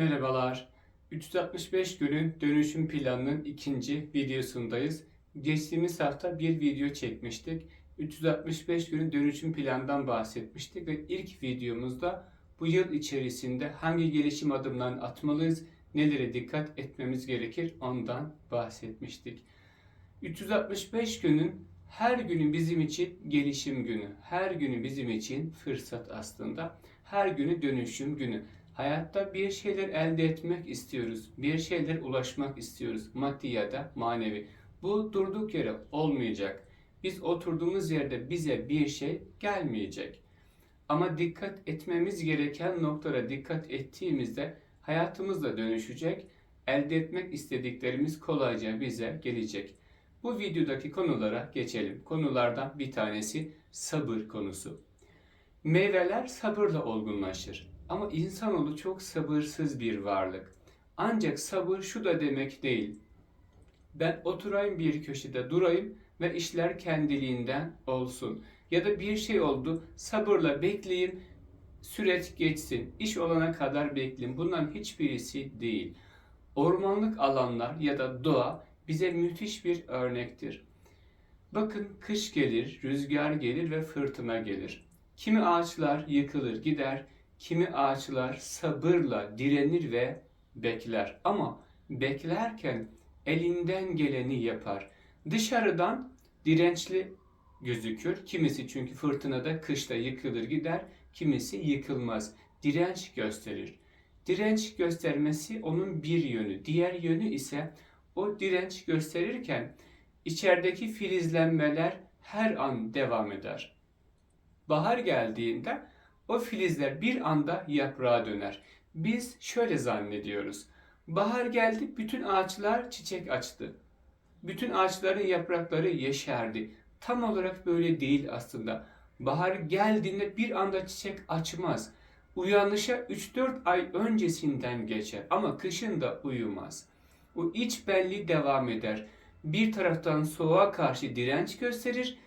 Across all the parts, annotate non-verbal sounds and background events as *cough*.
Merhabalar. 365 günün dönüşüm planının ikinci videosundayız. Geçtiğimiz hafta bir video çekmiştik. 365 günün dönüşüm planından bahsetmiştik ve ilk videomuzda bu yıl içerisinde hangi gelişim adımlarını atmalıyız, nelere dikkat etmemiz gerekir ondan bahsetmiştik. 365 günün her günü bizim için gelişim günü, her günü bizim için fırsat aslında. Her günü dönüşüm günü. Hayatta bir şeyler elde etmek istiyoruz. Bir şeyler ulaşmak istiyoruz. Maddi ya da manevi. Bu durduk yere olmayacak. Biz oturduğumuz yerde bize bir şey gelmeyecek. Ama dikkat etmemiz gereken noktalara dikkat ettiğimizde hayatımız da dönüşecek. Elde etmek istediklerimiz kolayca bize gelecek. Bu videodaki konulara geçelim. Konulardan bir tanesi sabır konusu. Meyveler sabırla olgunlaşır. Ama insanoğlu çok sabırsız bir varlık. Ancak sabır şu da demek değil. Ben oturayım bir köşede durayım ve işler kendiliğinden olsun. Ya da bir şey oldu sabırla bekleyeyim süreç geçsin. İş olana kadar bekleyin. Bunların hiçbirisi değil. Ormanlık alanlar ya da doğa bize müthiş bir örnektir. Bakın kış gelir, rüzgar gelir ve fırtına gelir. Kimi ağaçlar yıkılır gider, kimi ağaçlar sabırla direnir ve bekler. Ama beklerken elinden geleni yapar. Dışarıdan dirençli gözükür. Kimisi çünkü fırtınada kışta yıkılır gider, kimisi yıkılmaz. Direnç gösterir. Direnç göstermesi onun bir yönü. Diğer yönü ise o direnç gösterirken içerideki filizlenmeler her an devam eder. Bahar geldiğinde o filizler bir anda yaprağa döner. Biz şöyle zannediyoruz. Bahar geldi, bütün ağaçlar çiçek açtı. Bütün ağaçların yaprakları yeşerdi. Tam olarak böyle değil aslında. Bahar geldiğinde bir anda çiçek açmaz. Uyanışa 3-4 ay öncesinden geçer ama kışın da uyumaz. O iç belli devam eder. Bir taraftan soğuğa karşı direnç gösterir,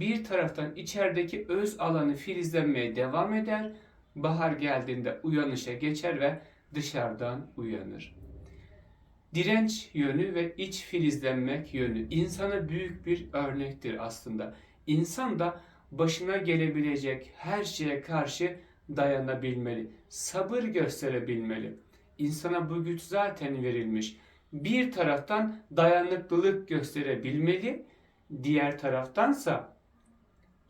bir taraftan içerideki öz alanı filizlenmeye devam eder. Bahar geldiğinde uyanışa geçer ve dışarıdan uyanır. Direnç yönü ve iç filizlenmek yönü insana büyük bir örnektir aslında. İnsan da başına gelebilecek her şeye karşı dayanabilmeli, sabır gösterebilmeli. İnsana bu güç zaten verilmiş. Bir taraftan dayanıklılık gösterebilmeli, diğer taraftansa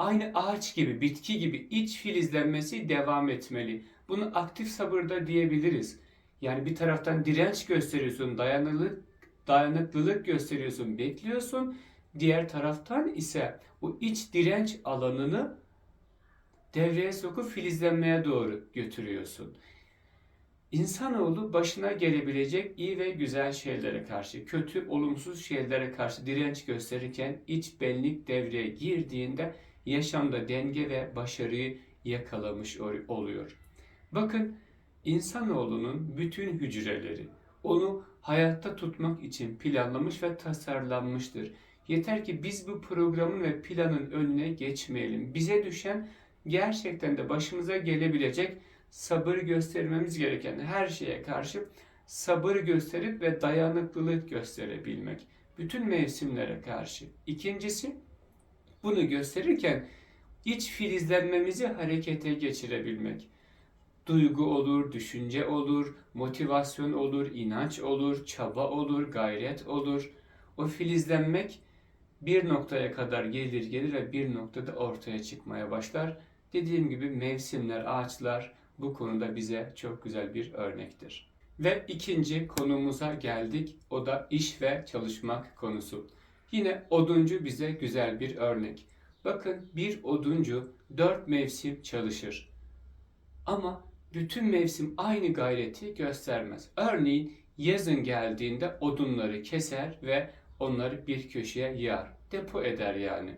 aynı ağaç gibi, bitki gibi iç filizlenmesi devam etmeli. Bunu aktif sabırda diyebiliriz. Yani bir taraftan direnç gösteriyorsun, dayanıklılık, dayanıklılık gösteriyorsun, bekliyorsun. Diğer taraftan ise o iç direnç alanını devreye sokup filizlenmeye doğru götürüyorsun. İnsanoğlu başına gelebilecek iyi ve güzel şeylere karşı, kötü, olumsuz şeylere karşı direnç gösterirken iç benlik devreye girdiğinde yaşamda denge ve başarıyı yakalamış oluyor. Bakın insanoğlunun bütün hücreleri onu hayatta tutmak için planlamış ve tasarlanmıştır. Yeter ki biz bu programın ve planın önüne geçmeyelim. Bize düşen gerçekten de başımıza gelebilecek sabır göstermemiz gereken her şeye karşı sabır gösterip ve dayanıklılık gösterebilmek. Bütün mevsimlere karşı. İkincisi bunu gösterirken iç filizlenmemizi harekete geçirebilmek. Duygu olur, düşünce olur, motivasyon olur, inanç olur, çaba olur, gayret olur. O filizlenmek bir noktaya kadar gelir gelir ve bir noktada ortaya çıkmaya başlar. Dediğim gibi mevsimler, ağaçlar bu konuda bize çok güzel bir örnektir. Ve ikinci konumuza geldik. O da iş ve çalışmak konusu. Yine oduncu bize güzel bir örnek. Bakın bir oduncu dört mevsim çalışır. Ama bütün mevsim aynı gayreti göstermez. Örneğin yazın geldiğinde odunları keser ve onları bir köşeye yığar. Depo eder yani.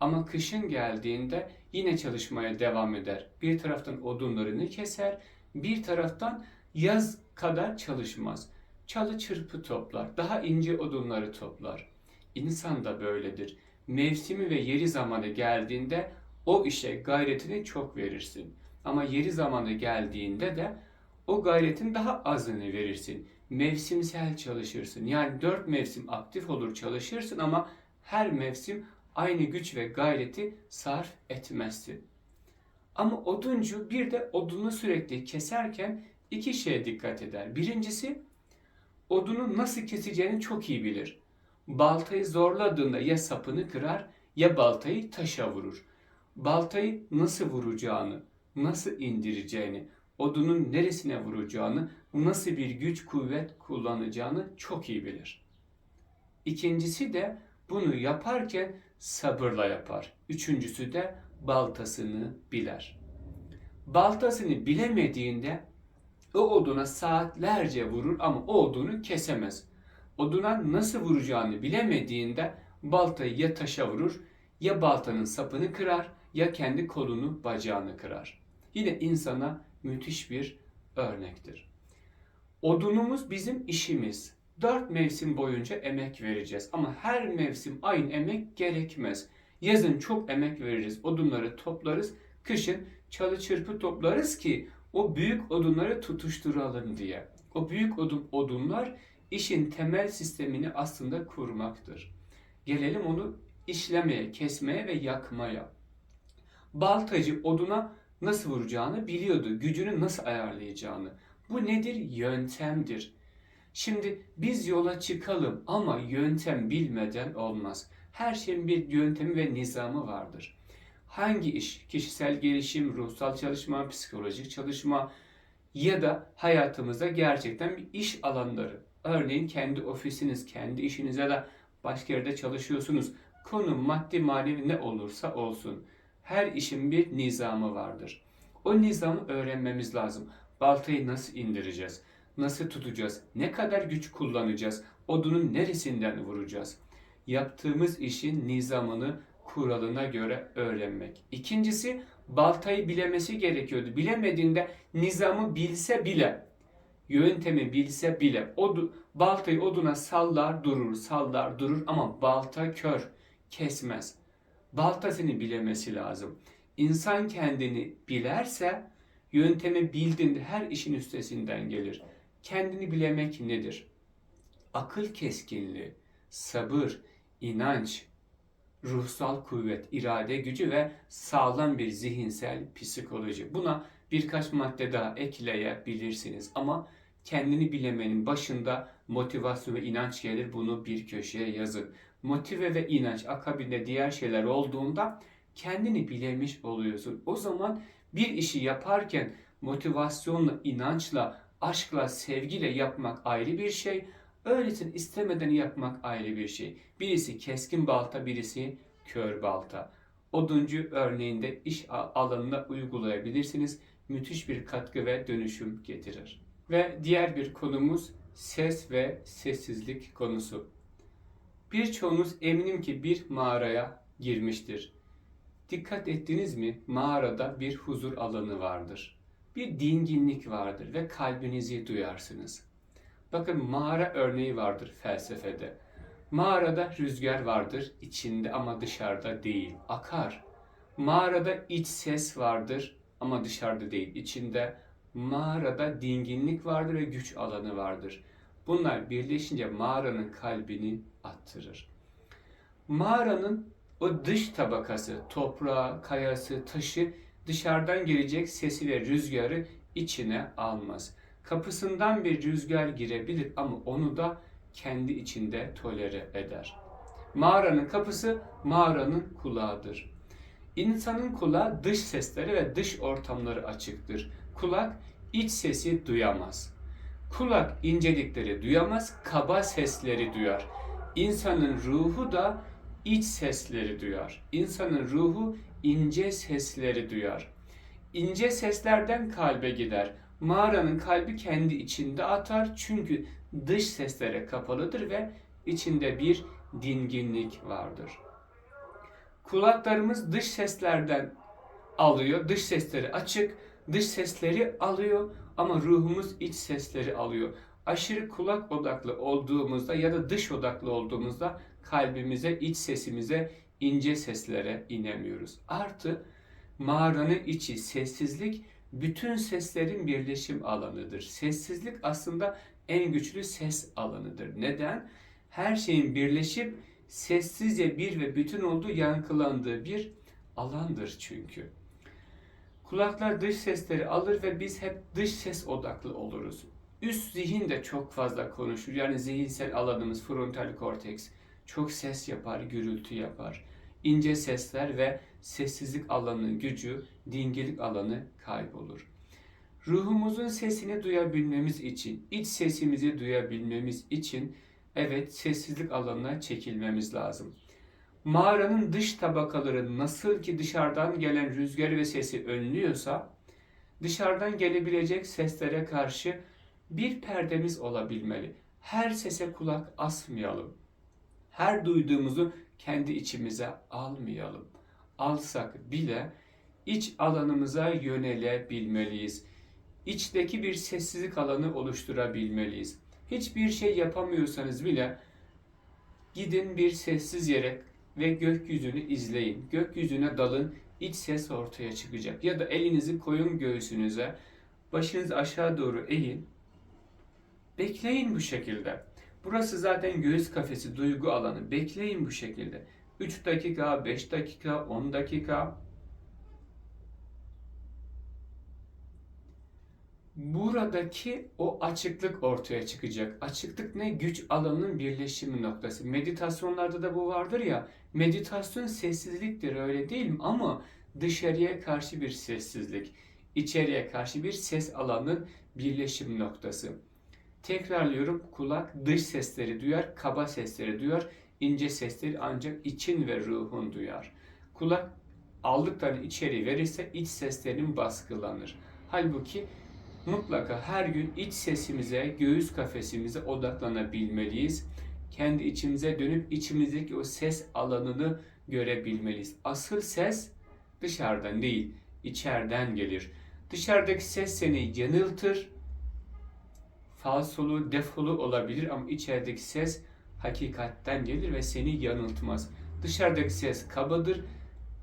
Ama kışın geldiğinde yine çalışmaya devam eder. Bir taraftan odunlarını keser, bir taraftan yaz kadar çalışmaz. Çalı çırpı toplar, daha ince odunları toplar. İnsan da böyledir. Mevsimi ve yeri zamanı geldiğinde o işe gayretini çok verirsin. Ama yeri zamanı geldiğinde de o gayretin daha azını verirsin. Mevsimsel çalışırsın. Yani dört mevsim aktif olur çalışırsın ama her mevsim aynı güç ve gayreti sarf etmezsin. Ama oduncu bir de odunu sürekli keserken iki şeye dikkat eder. Birincisi odunu nasıl keseceğini çok iyi bilir. Baltayı zorladığında ya sapını kırar ya baltayı taşa vurur. Baltayı nasıl vuracağını, nasıl indireceğini, odunun neresine vuracağını, nasıl bir güç kuvvet kullanacağını çok iyi bilir. İkincisi de bunu yaparken sabırla yapar. Üçüncüsü de baltasını biler. Baltasını bilemediğinde o oduna saatlerce vurur ama o odunu kesemez. Oduna nasıl vuracağını bilemediğinde baltayı ya taşa vurur ya baltanın sapını kırar ya kendi kolunu bacağını kırar. Yine insana müthiş bir örnektir. Odunumuz bizim işimiz. Dört mevsim boyunca emek vereceğiz ama her mevsim aynı emek gerekmez. Yazın çok emek veririz, odunları toplarız. Kışın çalı çırpı toplarız ki o büyük odunları tutuşturalım diye. O büyük odun, odunlar işin temel sistemini aslında kurmaktır. Gelelim onu işlemeye, kesmeye ve yakmaya. Baltacı oduna nasıl vuracağını biliyordu, gücünü nasıl ayarlayacağını. Bu nedir? Yöntemdir. Şimdi biz yola çıkalım ama yöntem bilmeden olmaz. Her şeyin bir yöntemi ve nizamı vardır. Hangi iş? Kişisel gelişim, ruhsal çalışma, psikolojik çalışma ya da hayatımızda gerçekten bir iş alanları. Örneğin kendi ofisiniz, kendi işiniz ya da başka yerde çalışıyorsunuz. Konu maddi manevi ne olursa olsun. Her işin bir nizamı vardır. O nizamı öğrenmemiz lazım. Baltayı nasıl indireceğiz? Nasıl tutacağız? Ne kadar güç kullanacağız? Odunun neresinden vuracağız? Yaptığımız işin nizamını kuralına göre öğrenmek. İkincisi baltayı bilemesi gerekiyordu. Bilemediğinde nizamı bilse bile, yöntemi bilse bile odu, baltayı oduna sallar durur, sallar durur ama balta kör, kesmez. Baltasını bilemesi lazım. İnsan kendini bilerse yöntemi bildiğinde her işin üstesinden gelir. Kendini bilemek nedir? Akıl keskinliği, sabır, inanç, ruhsal kuvvet, irade gücü ve sağlam bir zihinsel psikoloji. Buna birkaç madde daha ekleyebilirsiniz ama kendini bilemenin başında motivasyon ve inanç gelir. Bunu bir köşeye yazın. Motive ve inanç akabinde diğer şeyler olduğunda kendini bilemiş oluyorsun. O zaman bir işi yaparken motivasyonla, inançla, aşkla, sevgiyle yapmak ayrı bir şey. Öylesin istemeden yapmak ayrı bir şey. Birisi keskin balta, birisi kör balta. Oduncu örneğinde iş alanına uygulayabilirsiniz. Müthiş bir katkı ve dönüşüm getirir. Ve diğer bir konumuz ses ve sessizlik konusu. Birçoğunuz eminim ki bir mağaraya girmiştir. Dikkat ettiniz mi? Mağarada bir huzur alanı vardır. Bir dinginlik vardır ve kalbinizi duyarsınız. Bakın mağara örneği vardır felsefede. Mağarada rüzgar vardır içinde ama dışarıda değil. Akar. Mağarada iç ses vardır ama dışarıda değil. içinde. Mağarada dinginlik vardır ve güç alanı vardır. Bunlar birleşince mağaranın kalbini attırır. Mağaranın o dış tabakası, toprağı, kayası, taşı dışarıdan gelecek sesi ve rüzgarı içine almaz. Kapısından bir rüzgar girebilir ama onu da kendi içinde tolere eder. Mağaranın kapısı mağaranın kulağıdır. İnsanın kulağı dış sesleri ve dış ortamları açıktır. Kulak iç sesi duyamaz. Kulak incelikleri duyamaz, kaba sesleri duyar. İnsanın ruhu da iç sesleri duyar. İnsanın ruhu ince sesleri duyar. İnce seslerden kalbe gider. Mağaranın kalbi kendi içinde atar çünkü dış seslere kapalıdır ve içinde bir dinginlik vardır. Kulaklarımız dış seslerden alıyor, dış sesleri açık, dış sesleri alıyor ama ruhumuz iç sesleri alıyor. Aşırı kulak odaklı olduğumuzda ya da dış odaklı olduğumuzda kalbimize, iç sesimize, ince seslere inemiyoruz. Artı mağaranın içi sessizlik bütün seslerin birleşim alanıdır. Sessizlik aslında en güçlü ses alanıdır. Neden? Her şeyin birleşip sessizce bir ve bütün olduğu yankılandığı bir alandır çünkü. Kulaklar dış sesleri alır ve biz hep dış ses odaklı oluruz. Üst zihin de çok fazla konuşur. Yani zihinsel alanımız frontal korteks çok ses yapar, gürültü yapar. İnce sesler ve sessizlik alanının gücü, dingelik alanı kaybolur. Ruhumuzun sesini duyabilmemiz için, iç sesimizi duyabilmemiz için evet sessizlik alanına çekilmemiz lazım. Mağaranın dış tabakaları nasıl ki dışarıdan gelen rüzgar ve sesi önlüyorsa, dışarıdan gelebilecek seslere karşı bir perdemiz olabilmeli. Her sese kulak asmayalım. Her duyduğumuzu kendi içimize almayalım. Alsak bile iç alanımıza yönelebilmeliyiz. İçteki bir sessizlik alanı oluşturabilmeliyiz. Hiçbir şey yapamıyorsanız bile gidin bir sessiz yere ve gökyüzünü izleyin. Gökyüzüne dalın, iç ses ortaya çıkacak. Ya da elinizi koyun göğsünüze, başınızı aşağı doğru eğin. Bekleyin bu şekilde. Burası zaten göğüs kafesi, duygu alanı. Bekleyin bu şekilde. 3 dakika, 5 dakika, 10 dakika. Buradaki o açıklık ortaya çıkacak. Açıklık ne? Güç alanının birleşimi noktası. Meditasyonlarda da bu vardır ya. Meditasyon sessizliktir öyle değil mi? Ama dışarıya karşı bir sessizlik. içeriye karşı bir ses alanının birleşim noktası. Tekrarlıyorum kulak dış sesleri duyar, kaba sesleri duyar, ince sesleri ancak için ve ruhun duyar. Kulak aldıklarını içeri verirse iç seslerin baskılanır. Halbuki mutlaka her gün iç sesimize, göğüs kafesimize odaklanabilmeliyiz. Kendi içimize dönüp içimizdeki o ses alanını görebilmeliyiz. Asıl ses dışarıdan değil, içeriden gelir. Dışarıdaki ses seni yanıltır, falsolu, defolu olabilir ama içerideki ses hakikatten gelir ve seni yanıltmaz. Dışarıdaki ses kabadır,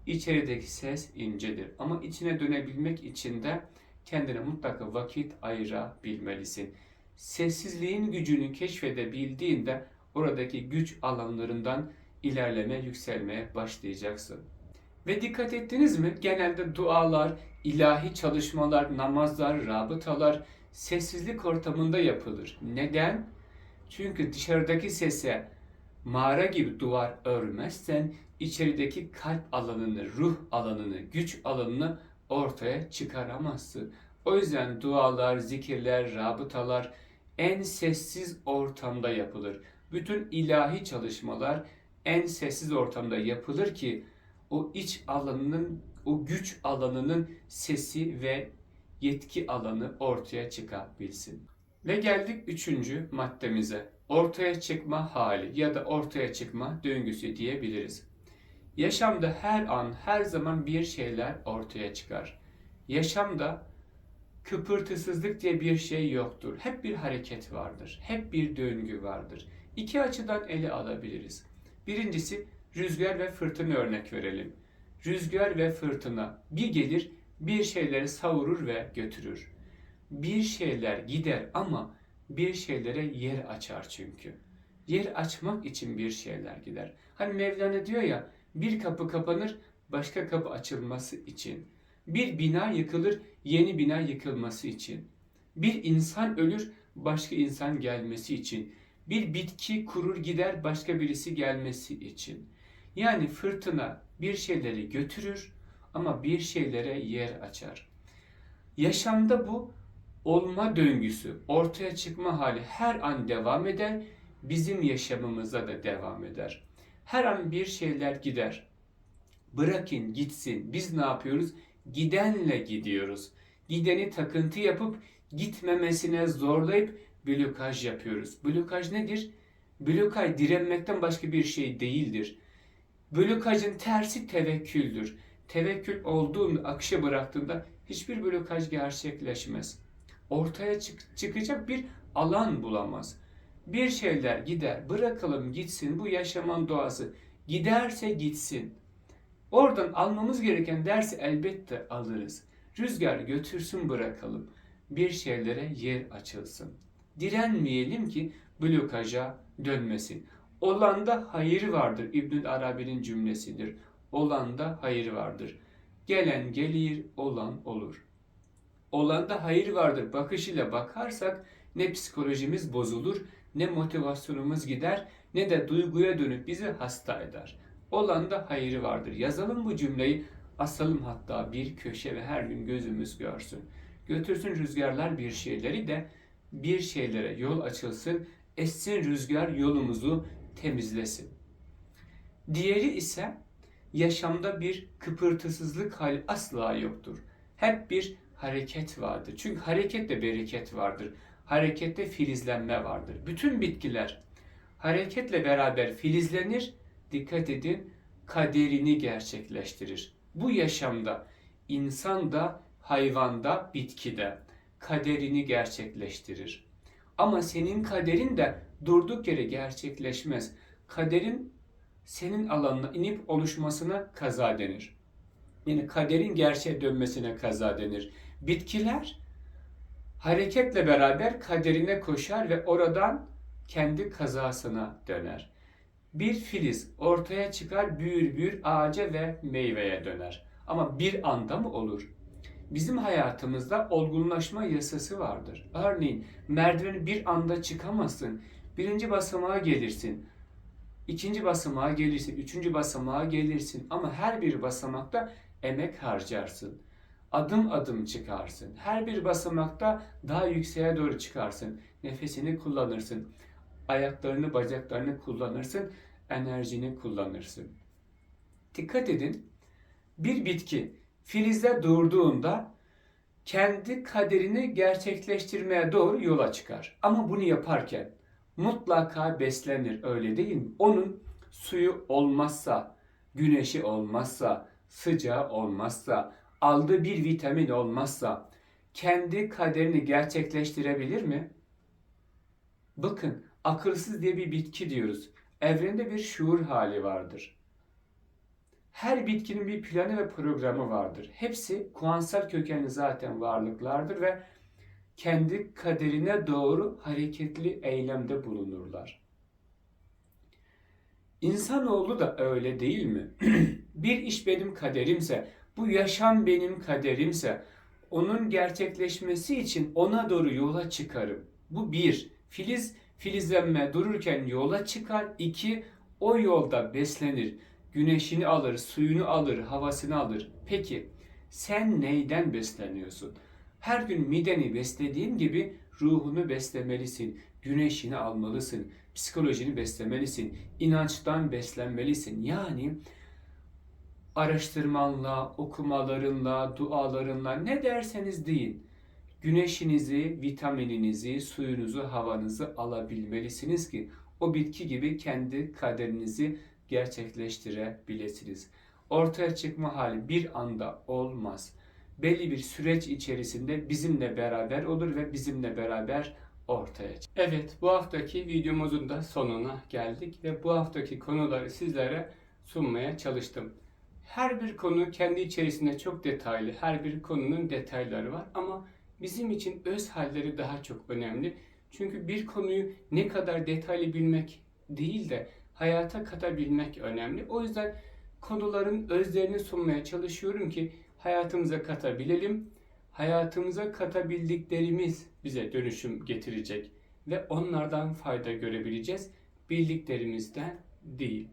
içerideki ses incedir. Ama içine dönebilmek için de kendine mutlaka vakit ayırabilmelisin. Sessizliğin gücünü keşfedebildiğinde oradaki güç alanlarından ilerleme, yükselmeye başlayacaksın. Ve dikkat ettiniz mi? Genelde dualar, ilahi çalışmalar, namazlar, rabıtalar sessizlik ortamında yapılır. Neden? Çünkü dışarıdaki sese mağara gibi duvar örmezsen içerideki kalp alanını, ruh alanını, güç alanını ortaya çıkaramazsın. O yüzden dualar, zikirler, rabıtalar en sessiz ortamda yapılır. Bütün ilahi çalışmalar en sessiz ortamda yapılır ki o iç alanının, o güç alanının sesi ve yetki alanı ortaya çıkabilsin. Ve geldik üçüncü maddemize. Ortaya çıkma hali ya da ortaya çıkma döngüsü diyebiliriz. Yaşamda her an, her zaman bir şeyler ortaya çıkar. Yaşamda kıpırtısızlık diye bir şey yoktur. Hep bir hareket vardır. Hep bir döngü vardır. İki açıdan ele alabiliriz. Birincisi rüzgar ve fırtına örnek verelim. Rüzgar ve fırtına bir gelir bir şeyleri savurur ve götürür. Bir şeyler gider ama bir şeylere yer açar çünkü. Yer açmak için bir şeyler gider. Hani Mevlana diyor ya bir kapı kapanır başka kapı açılması için. Bir bina yıkılır yeni bina yıkılması için. Bir insan ölür başka insan gelmesi için. Bir bitki kurur gider başka birisi gelmesi için. Yani fırtına bir şeyleri götürür ama bir şeylere yer açar. Yaşamda bu olma döngüsü, ortaya çıkma hali her an devam eder, bizim yaşamımızda da devam eder. Her an bir şeyler gider. Bırakın gitsin. Biz ne yapıyoruz? Gidenle gidiyoruz. Gideni takıntı yapıp gitmemesine zorlayıp blokaj yapıyoruz. Blokaj nedir? Blokaj direnmekten başka bir şey değildir. Blokajın tersi tevekküldür tevekkül olduğunda, akışa bıraktığında hiçbir blokaj gerçekleşmez. Ortaya çık çıkacak bir alan bulamaz. Bir şeyler gider, bırakalım gitsin bu yaşamın doğası. Giderse gitsin. Oradan almamız gereken dersi elbette alırız. Rüzgar götürsün bırakalım. Bir şeylere yer açılsın. Direnmeyelim ki blokaja dönmesin. Olanda hayır vardır. İbnül Arabi'nin cümlesidir. Olanda hayır vardır. Gelen gelir, olan olur. Olanda hayır vardır bakışıyla bakarsak ne psikolojimiz bozulur, ne motivasyonumuz gider, ne de duyguya dönüp bizi hasta eder. Olanda hayır vardır. Yazalım bu cümleyi, asalım hatta bir köşe ve her gün gözümüz görsün. Götürsün rüzgarlar bir şeyleri de bir şeylere yol açılsın, essin rüzgar yolumuzu temizlesin. Diğeri ise yaşamda bir kıpırtısızlık hali asla yoktur. Hep bir hareket vardır. Çünkü harekette bereket vardır. Harekette filizlenme vardır. Bütün bitkiler hareketle beraber filizlenir. Dikkat edin kaderini gerçekleştirir. Bu yaşamda insan da hayvanda, bitkide kaderini gerçekleştirir. Ama senin kaderin de durduk yere gerçekleşmez. Kaderin senin alanına inip oluşmasına kaza denir. Yani kaderin gerçeğe dönmesine kaza denir. Bitkiler hareketle beraber kaderine koşar ve oradan kendi kazasına döner. Bir filiz ortaya çıkar, büyür büyür ağaca ve meyveye döner. Ama bir anda mı olur? Bizim hayatımızda olgunlaşma yasası vardır. Örneğin merdiveni bir anda çıkamazsın. Birinci basamağa gelirsin. ikinci basamağa gelirsin. Üçüncü basamağa gelirsin. Ama her bir basamakta emek harcarsın. Adım adım çıkarsın. Her bir basamakta daha yükseğe doğru çıkarsın. Nefesini kullanırsın. Ayaklarını, bacaklarını kullanırsın. Enerjini kullanırsın. Dikkat edin. Bir bitki filizde durduğunda kendi kaderini gerçekleştirmeye doğru yola çıkar. Ama bunu yaparken mutlaka beslenir öyle değil mi? Onun suyu olmazsa, güneşi olmazsa, sıcağı olmazsa, aldığı bir vitamin olmazsa kendi kaderini gerçekleştirebilir mi? Bakın akılsız diye bir bitki diyoruz. Evrende bir şuur hali vardır. Her bitkinin bir planı ve programı vardır. Hepsi kuansal kökenli zaten varlıklardır ve kendi kaderine doğru hareketli eylemde bulunurlar. İnsanoğlu da öyle değil mi? *clears throat* bir iş benim kaderimse, bu yaşam benim kaderimse, onun gerçekleşmesi için ona doğru yola çıkarım. Bu bir. Filiz, filizlenme dururken yola çıkar. İki, o yolda beslenir. Güneşini alır, suyunu alır, havasını alır. Peki sen neyden besleniyorsun? Her gün mideni beslediğin gibi ruhunu beslemelisin. Güneşini almalısın. Psikolojini beslemelisin. inançtan beslenmelisin. Yani araştırmanla, okumalarınla, dualarınla ne derseniz deyin. Güneşinizi, vitamininizi, suyunuzu, havanızı alabilmelisiniz ki o bitki gibi kendi kaderinizi gerçekleştirebilirsiniz. Ortaya çıkma hali bir anda olmaz. Belli bir süreç içerisinde bizimle beraber olur ve bizimle beraber ortaya çıkar. Evet bu haftaki videomuzun da sonuna geldik ve bu haftaki konuları sizlere sunmaya çalıştım. Her bir konu kendi içerisinde çok detaylı. Her bir konunun detayları var ama bizim için öz halleri daha çok önemli. Çünkü bir konuyu ne kadar detaylı bilmek değil de hayata katabilmek önemli. O yüzden konuların özlerini sunmaya çalışıyorum ki hayatımıza katabilelim. Hayatımıza katabildiklerimiz bize dönüşüm getirecek ve onlardan fayda görebileceğiz. Bildiklerimizden değil.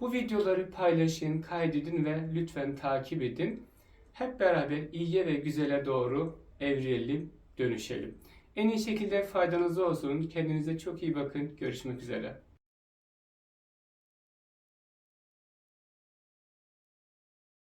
Bu videoları paylaşın, kaydedin ve lütfen takip edin. Hep beraber iyiye ve güzele doğru evrilelim, dönüşelim. En iyi şekilde faydanız olsun. Kendinize çok iyi bakın. Görüşmek üzere.